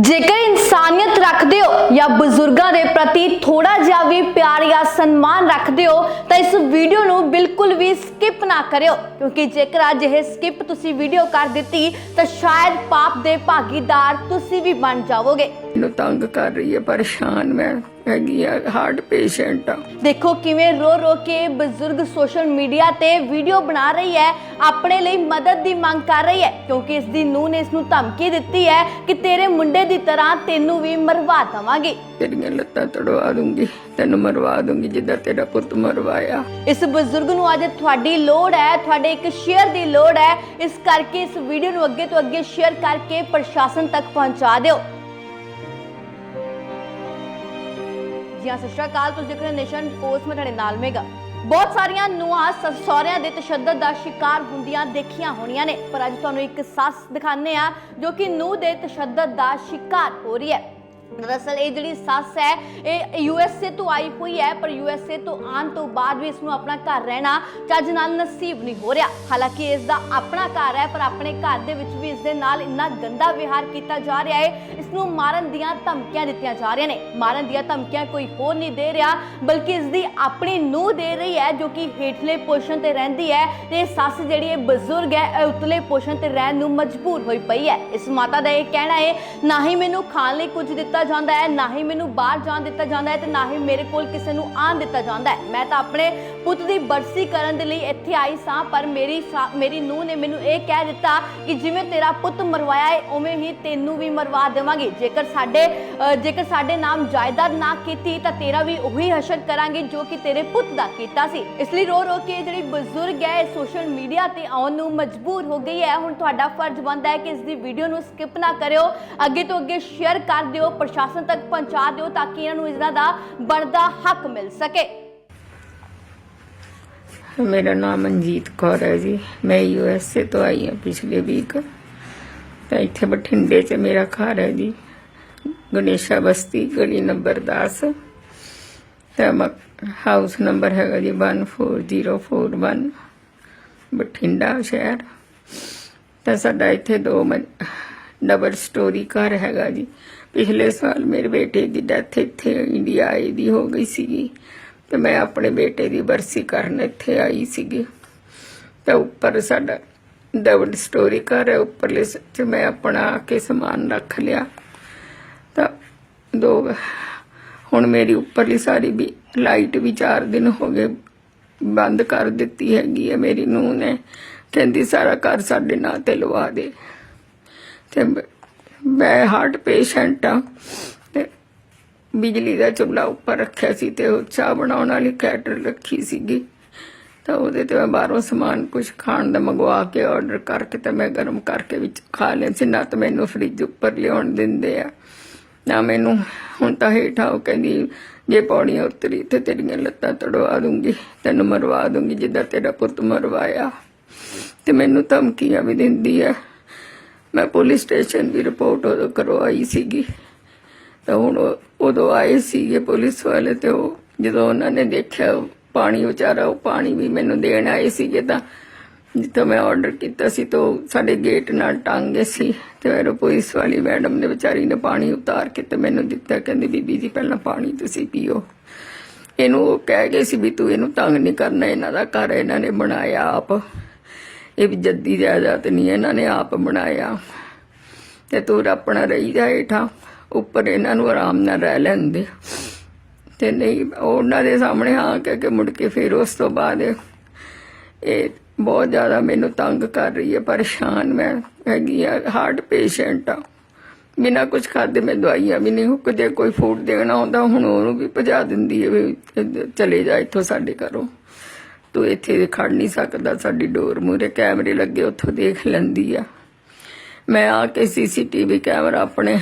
ਜੇਕਰ ਇਨਸਾਨੀਅਤ ਰੱਖਦੇ ਹੋ ਜਾਂ ਬਜ਼ੁਰਗਾਂ ਦੇ ਪ੍ਰਤੀ ਥੋੜਾ ਜਿਹਾ ਵੀ ਪਿਆਰ ਜਾਂ ਸਨਮਾਨ ਰੱਖਦੇ ਹੋ, ਤਾਂ ਇਸ ਵੀਡੀਓ ਨੂੰ ਬਿਲਕੁਲ ਵੀ ਸਕਿਪ ਨਾ ਕਰਿਓ। ਕਿਉਂਕਿ ਜੇਕਰ ਅੱਜ ਇਹ ਸਕਿਪ ਤੁਸੀਂ ਵੀਡੀਓ ਕਰ ਦਿੱਤੀ, ਤਾਂ ਸ਼ਾਇਦ ਪਾਪ ਦੇ ਭਾਗੀਦਾਰ ਤੁਸੀਂ ਵੀ ਬਣ ਜਾਵੋਗੇ। ਮੈਨੂੰ ਤੰਗ ਕਰ ਰਹੀ ਹੈ ਪਰੇਸ਼ਾਨ ਮੈਂ ਹੈਗੀ ਆ ਹਾਰਟ ਪੇਸ਼ੈਂਟ ਆ। ਦੇਖੋ ਕਿਵੇਂ ਰੋ ਰੋ ਕੇ ਬਜ਼ੁਰਗ ਸੋਸ਼ਲ ਮੀਡੀਆ ਤੇ ਵੀਡੀਓ ਬਣਾ ਰਹੀ ਹੈ ਆਪਣੇ ਲਈ ਮਦਦ ਦੀ ਮੰਗ ਕਰ ਰਹੀ ਹੈ ਕਿਉਂਕਿ ਇਸ ਦੀ ਨੂੰਹ ਨੇ ਇਸ ਨੂੰ ਧਮਕੀ ਦਿੱਤੀ ਹੈ ਕਿ ਤੇਰੇ ਮੁੰਡੇ ਦੀ ਤਰ੍ਹਾਂ ਤੈਨੂੰ ਵੀ ਮਰਵਾ ਦਵਾਂਗੀ। ਤੇਰੀਆਂ ਲੱਤਾਂ ਤੜਵਾ ਦੂੰਗੀ ਤੈਨੂੰ ਮਰਵਾ ਦੂੰਗੀ ਜਿੱਦਾਂ ਤੇਰਾ ਪੁੱਤ ਮਰਵਾਇਆ। ਇਸ ਬਜ਼ੁਰਗ ਨੂੰ ਅੱਜ ਤੁਹਾਡੀ ਲੋੜ ਹੈ ਤੁਹਾਡੇ ਇੱਕ ਸ਼ੇਅਰ ਦੀ ਲੋੜ ਹੈ ਇਸ ਕਰਕੇ ਇਸ ਵੀਡੀਓ ਨੂੰ ਅੱਗੇ ਤੋਂ ਅੱਗੇ ਸ਼ੇਅਰ ਕਰਕੇ ਪ੍ਰਸ਼ਾਸਨ ਤੱਕ ਪਹੁੰਚਾ ਦਿਓ। ਜੀ ਹਾਂ ਸਤਿ ਸ਼੍ਰੀ ਅਕਾਲ। ਤੁਸੀਂ ਦੇਖ ਰਹੇ ਨੇਸ਼ਨ ਪੋਸਟ, ਮੈਂ ਤੁਹਾਡੇ ਨਾਲ ਮੇਗਾ ਬਹੁਤ ਸਾਰੀਆਂ ਨੂੰਹਾਂ ਸਹੁਰਿਆਂ ਦੇ ਤਸ਼ੱਦਦ ਦਾ ਸ਼ਿਕਾਰ ਹੁੰਦੀਆਂ ਦੇਖੀਆਂ ਹੋਣੀਆਂ ਨੇ। ਪਰ ਅੱਜ ਤੁਹਾਨੂੰ ਇੱਕ ਸੱਸ ਦਿਖਾਣੇ ਆ ਜੋ ਕਿ ਨੂੰਹ ਦੇ ਤਸ਼ੱਦਦ ਦਾ ਸ਼ਿਕਾਰ ਹੋ ਰਹੀ ਹੈ। ਦਰਅਸਲ ਇਹ ਜਿਹੜੀ ਸੱਸ ਹੈ, ਇਹ ਯੂਐਸਏ ਤੋਂ ਆਈ ਹੋਈ ਹੈ, ਪਰ ਯੂਐਸਏ ਤੋਂ ਆਉਣ ਤੋਂ ਬਾਅਦ ਵੀ ਇਸ ਨੂੰ ਆਪਣਾ ਘਰ ਰਹਿਣਾ ਚੱਜ ਨਾਲ ਨਸੀਬ ਨਹੀਂ ਹੋ ਰਿਹਾ। ਹਾਲਾਂਕਿ ਇਸ ਦਾ ਆਪਣਾ ਘਰ ਹੈ, ਪਰ ਆਪਣੇ ਘਰ ਦੇ ਵਿੱਚ ਵੀ ਇਸ ਦੇ ਨਾਲ ਇੰਨਾ ਗੰਦਾ ਵਿਹਾਰ ਕੀਤਾ ਜਾ ਰਿਹਾ ਹੈ ਇਸ ਨੂੰ ਮਾਰਨ ਦੀਆਂ ਧਮਕੀਆਂ ਦਿੱਤੀਆਂ ਜਾ ਰਹੀਆਂ ਨੇ। ਮਾਰਨ ਦੀਆਂ ਧਮਕੀਆਂ ਕੋਈ ਹੋਰ ਨਹੀਂ ਦੇ ਰਿਹਾ, ਬਲਕਿ ਇਸ ਦੀ ਆਪਣੀ ਨੂੰਹ ਦੇ ਰਹੀ ਹੈ, ਜੋ ਕਿ ਹੇਠਲੇ ਪੋਸ਼ਨ ਤੇ ਰਹਿੰਦੀ ਹੈ ਤੇ ਇਹ ਸੱਸ ਜਿਹੜੀ ਇਹ ਬਜ਼ੁਰਗ ਹੈ, ਇਹ ਉਤਲੇ ਪੋਸ਼ਨ ਤੇ ਰਹਿਣ ਨੂੰ ਮਜਬੂਰ ਹੋਈ ਪਈ ਹੈ। ਇਸ ਮਾਤਾ ਦਾ ਇਹ ਕਹਿਣਾ ਹੈ, ਨਾ ਹੀ ਮੈਨੂੰ ਖਾਣ ਲਈ ਕੁਝ ਦਿੱਤਾ ਜਾਂਦਾ ਹੈ, ਨਾ ਹੀ ਮੈਨੂੰ ਬਾਹਰ ਜਾਣ ਦਿੱਤਾ ਜਾਂਦਾ ਹੈ ਤੇ ਨਾ ਹੀ ਮੇਰੇ ਕੋਲ ਕਿਸੇ ਨੂੰ ਆਣ ਦਿੱਤਾ ਜਾਂਦਾ ਹੈ। ਮੈਂ ਤਾਂ ਆਪਣੇ ਪੁੱਤ ਦੀ ਬਰਸੀ ਕਰਨ ਦੇ ਲਈ ਇੱਥੇ ਆਈ ਸਾਂ, ਪਰ ਮੇਰੀ ਮੇਰੀ ਨੂੰਹ ਨੇ ਮੈਨੂੰ ਇਹ ਕਹਿ ਦਿੱਤਾ ਕਿ ਜਿਵੇਂ ਤੇਰਾ ਪੁੱਤ ਮਰਵਾਇਆ ਹੈ ਉਵੇਂ ਹੀ ਤੈਨੂੰ ਵੀ ਮਰਵਾ ਦੇਵਾਂਗੇ। ਜੇਕਰ ਸਾਡੇ ਜੇਕਰ ਸਾਡੇ ਨਾਮ ਜਾਇਦਾਦ ਨਾ ਕੀਤੀ, ਤਾਂ ਤੇਰਾ ਵੀ ਉਹੀ ਹਸ਼ਰ ਕਰਾਂਗੇ ਜੋ ਕਿ ਤੇਰੇ ਪੁੱਤ ਦਾ ਕੀਤਾ ਸੀ। ਇਸ ਲਈ ਰੋ ਰੋ ਕੇ ਜਿਹੜੀ ਬਜ਼ੁਰਗ ਹੈ ਸੋਸ਼ਲ ਮੀਡੀਆ ਤੇ ਆਉਣ ਨੂੰ ਮਜਬੂਰ ਹੋ ਗਈ ਹੈ। ਹੁਣ ਤੁਹਾਡਾ ਫਰਜ਼ ਬਣਦਾ ਹੈ ਕਿ ਇਸ ਦੀ ਵੀਡੀਓ ਨੂੰ ਸਕਿਪ ਨਾ ਕਰਿਓ, ਅੱਗੇ ਤੋਂ ਅੱਗੇ ਸ਼ੇਅਰ ਕਰ ਦਿਓ ਪ੍ਰਸ਼ਾਸਨ ਤੱਕ ਪਹੁੰਚਾ ਦਿਓ ਤਾਂ ਕਿ ਇਹਨਾਂ ਨੂੰ ਇਹਨਾਂ ਦਾ ਬਣਦਾ ਹੱਕ ਮਿਲ ਸਕੇ। ਮੇਰਾ ਨਾਮ ਮਨਜੀਤ ਕੌਰ ਹੈ ਜੀ। ਮੈਂ ਯੂਐਸਏ ਤੋਂ ਆਈ ਹਾਂ ਪਿਛਲੇ ਵੀਕ। ਤਾਂ ਇੱਥੇ ਬਠਿੰਡੇ 'ਚ ਮੇਰਾ ਘਰ ਹੈ ਜੀ। ਗਣੇਸ਼ਾ ਬਸਤੀ, ਗਲੀ ਨੰਬਰ 10 ਤਾਂ ਮ- ਹਾਊਸ ਨੰਬਰ ਹੈਗਾ ਜੀ 14041 ਬਠਿੰਡਾ ਸ਼ਹਿਰ। ਤਾਂ ਸਾਡਾ ਇੱਥੇ ਦੋ ਡਬਲ ਸਟੋਰੀ ਘਰ ਹੈਗਾ ਜੀ। ਪਿਛਲੇ ਸਾਲ ਮੇਰੇ ਬੇਟੇ ਦੀ ਡੈਥ ਇੱਥੇ ਇੰਡੀਆ ਆਈ ਦੀ ਹੋ ਗਈ ਸੀਗੀ। ਤੇ ਮੈਂ ਆਪਣੇ ਬੇਟੇ ਦੀ ਬਰਸੀ ਕਰਨ ਇੱਥੇ ਆਈ ਸੀਗੀ। ਤਾਂ ਉੱਪਰ ਸਾਡਾ ਡਬਲ ਸਟੋਰੀ ਘਰ ਹੈ, ਉੱਪਰਲੇ ਸ- ਚ ਮੈਂ ਆਪਣਾ ਆ ਕੇ ਸਮਾਨ ਰੱਖ ਲਿਆ। ਤਾਂ ਦੋ ਹੁਣ ਮੇਰੀ ਉੱਪਰਲੀ ਸਾਰੀ ਵੀ ਲਾਈਟ ਵੀ 4 ਦਿਨ ਹੋ ਗਏ ਬੰਦ ਕਰ ਦਿੱਤੀ ਹੈਗੀ ਹੈ ਮੇਰੀ ਨੂੰਹ ਨੇ। ਕਹਿੰਦੀ, ਸਾਰਾ ਘਰ ਸਾਡੇ ਨਾਂ ਤੇ ਲਵਾ ਦੇ। ਤੇ ਮ- ਮੈਂ ਹਾਰਟ ਪੇਸ਼ੈਂਟ ਆ ਤੇ ਬਿਜਲੀ ਦਾ ਚੁੱਲ੍ਹਾ ਉੱਪਰ ਰੱਖਿਆ ਸੀ ਤੇ ਉਹ ਚਾਹ ਬਣਾਉਣ ਵਾਲੀ ਕੈਟਲ ਰੱਖੀ ਸੀਗੀ। ਤਾਂ ਉਹਦੇ ਤੇ ਮੈਂ ਬਾਹਰੋਂ ਸਮਾਨ ਕੁਝ ਖਾਣ ਦਾ ਮੰਗਵਾ ਕੇ ਆਰਡਰ ਕਰਕੇ ਤੇ ਮੈਂ ਗਰਮ ਕਰਕੇ ਵਿੱਚ ਖਾ ਲਿਆ ਸੀ। ਨਾ ਤਾਂ ਮੈਨੂੰ ਫ੍ਰਿਜ ਉੱਪਰ ਲਿਆਉਣ ਦਿੰਦੇ ਆ, ਨਾ ਮੈਨੂੰ ਹੁਣ ਤਾਂ ਹੇਠਾਂ ਉਹ ਕਹਿੰਦੀ, ਜੇ ਪੌੜੀਆਂ ਉਤਰੀ ਤੇ ਤੇਰੀਆਂ ਲੱਤਾਂ ਤੜਵਾ ਦੂੰਗੀ, ਤੈਨੂੰ ਮਰਵਾ ਦੂੰਗੀ ਜਿੱਦਾਂ ਤੇਰਾ ਪੁੱਤ ਮਰਵਾਇਆ। ਤੇ ਮੈਨੂੰ ਧਮਕੀਆਂ ਵੀ ਦਿੰਦੀ ਆ। ਮੈਂ ਪੁਲਿਸ ਸਟੇਸ਼ਨ ਵੀ ਰਿਪੋਰਟ ਉਦੋਂ ਕਰਵਾਈ ਸੀਗੀ। ਤਾਂ ਹੁਣ ਉਦੋਂ ਆਏ ਸੀਗੇ ਪੁਲਿਸ ਵਾਲੇ ਤੇ ਉਹ ਜਦੋਂ ਉਹਨਾਂ ਨੇ ਦੇਖਿਆ ਪਾਣੀ ਵਿਚਾਰਾ, ਉਹ ਪਾਣੀ ਵੀ ਮੈਨੂੰ ਦੇਣ ਆਏ ਸੀਗੇ ਤਾਂ ਜਿੱਥੋਂ ਮੈਂ ਆਰਡਰ ਕੀਤਾ ਸੀ ਤਾਂ ਉਹ ਸਾਡੇ ਗੇਟ ਨਾਲ ਟੰਗੇ ਸੀ ਤੇ ਫਿਰ ਉਹ ਪੁਲਿਸ ਵਾਲੀ ਮੈਡਮ ਨੇ ਵਿਚਾਰੀ ਨੇ ਪਾਣੀ ਉਤਾਰ ਕੇ ਤੇ ਮੈਨੂੰ ਦਿੱਤਾ, ਕਹਿੰਦੀ, ਬੀਬੀ ਜੀ, ਪਹਿਲਾਂ ਪਾਣੀ ਤੁਸੀਂ ਪੀਓ। ਇਹਨੂੰ ਉਹ ਕਹਿ ਗਏ ਸੀ ਵੀ ਤੂੰ ਇਹਨੂੰ ਤੰਗ ਨਹੀਂ ਕਰਨਾ, ਇਹਨਾਂ ਦਾ ਘਰ ਇਹਨਾਂ ਨੇ ਬਣਾਇਆ ਆਪ। ਇਹ ਵੀ ਜੱਦੀ ਜਾਇਦਾਦ ਨਹੀਂ ਇਹਨਾਂ ਨੇ ਆਪ ਬਣਾਇਆ। ਤੇ ਤੂੰ ਆਪਣਾ ਰਹੀ ਜਾ ਹੇਠਾਂ, ਉੱਪਰ ਇਹਨਾਂ ਨੂੰ ਆਰਾਮ ਨਾਲ ਰਹਿ ਲੈਂਦੇ। ਤੇ ਨਹੀਂ ਉਹਨਾਂ ਦੇ ਸਾਹਮਣੇ ਆ ਕਹਿ ਕੇ ਮੁੜ ਕੇ ਫਿਰ ਉਸ ਤੋਂ ਬਾਅਦ ਇਹ ਬਹੁਤ ਜ਼ਿਆਦਾ ਮੈਨੂੰ ਤੰਗ ਕਰ ਰਹੀ ਹੈ, ਪਰੇਸ਼ਾਨ ਮੈਂ ਹੈਗੀ ਆ ਹਾਰਟ ਪੇਸ਼ੈਂਟ ਆ। ਬਿਨਾਂ ਕੁਝ ਖਾਦੇ ਮੈਂ ਦਵਾਈਆਂ ਵੀ ਨਹੀਂ ਕਦੇ ਕੋਈ ਫੂਡ ਦੇਣਾ ਹੁੰਦਾ ਹੁਣ ਉਹਨੂੰ ਵੀ ਭਜਾ ਦਿੰਦੀ ਹੈ ਵੀ ਚਲੇ ਜਾ ਇੱਥੋਂ ਸਾਡੇ ਘਰੋਂ। ਤੂੰ ਇੱਥੇ ਖੜ ਨਹੀਂ ਸਕਦਾ, ਸਾਡੀ ਡੋਰ ਮੂਰੇ ਕੈਮਰੇ ਲੱਗੇ, ਉੱਥੋਂ ਦੇਖ ਲੈਂਦੀ ਆ। ਮੈਂ ਆ ਕੇ ਸੀਸੀਟੀਵੀ ਕੈਮਰਾ ਆਪਣੇ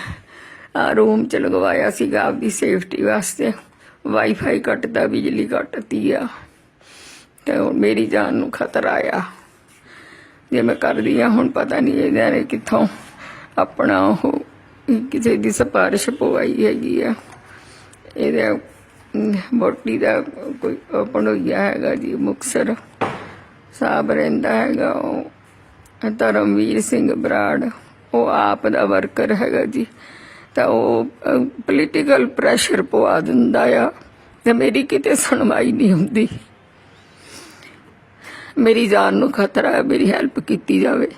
ਰੂਮ ਚ ਲਗਵਾਇਆ ਸੀਗਾ ਆਪਦੀ ਸੇਫਟੀ ਵਾਸਤੇ। ਵਾਈਫਾਈ ਕੱਟਦਾ, ਬਿਜਲੀ ਕੱਟਦੀ ਆ। ਤੇ ਹੁਣ ਮੇਰੀ ਜਾਨ ਨੂੰ ਖਤਰਾ ਆਇਆ ਜੇ ਮੈਂ ਕਰਦੀ ਆ, ਹੁਣ ਪਤਾ ਨਹੀਂ ਇਹਨਾਂ ਨੇ ਕਿੱਥੋਂ ਆਪਣਾ ਉਹ, ਕਿਸੇ ਦੀ ਸਿਫਾਰਿਸ਼ ਪਵਾਈ ਹੈਗੀ ਆ। ਇਹਦੇ ਮੋਟੀ ਦਾ ਕੋਈ ਪਣੋਈਆ ਹੈਗਾ ਜੀ, ਮੁਕਸਰ ਸਾਹਿਬ ਰਹਿੰਦਾ ਹੈਗਾ, ਉਹ ਧਰਮਵੀਰ ਸਿੰਘ ਬਰਾੜ, ਉਹ ਆਪ ਦਾ ਵਰਕਰ ਹੈਗਾ ਜੀ। ਤਾਂ ਉਹ ਪੋਲੀਟੀਕਲ ਪ੍ਰੈਸ਼ਰ ਪਵਾ ਦਿੰਦਾ ਆ ਤੇ ਮੇਰੀ ਕਿਤੇ ਸੁਣਵਾਈ ਨਹੀਂ ਹੁੰਦੀ। ਮੇਰੀ ਜਾਨ ਨੂੰ ਖਤਰਾ ਹੈ, ਮੇਰੀ ਹੈਲਪ ਕੀਤੀ ਜਾਵੇ।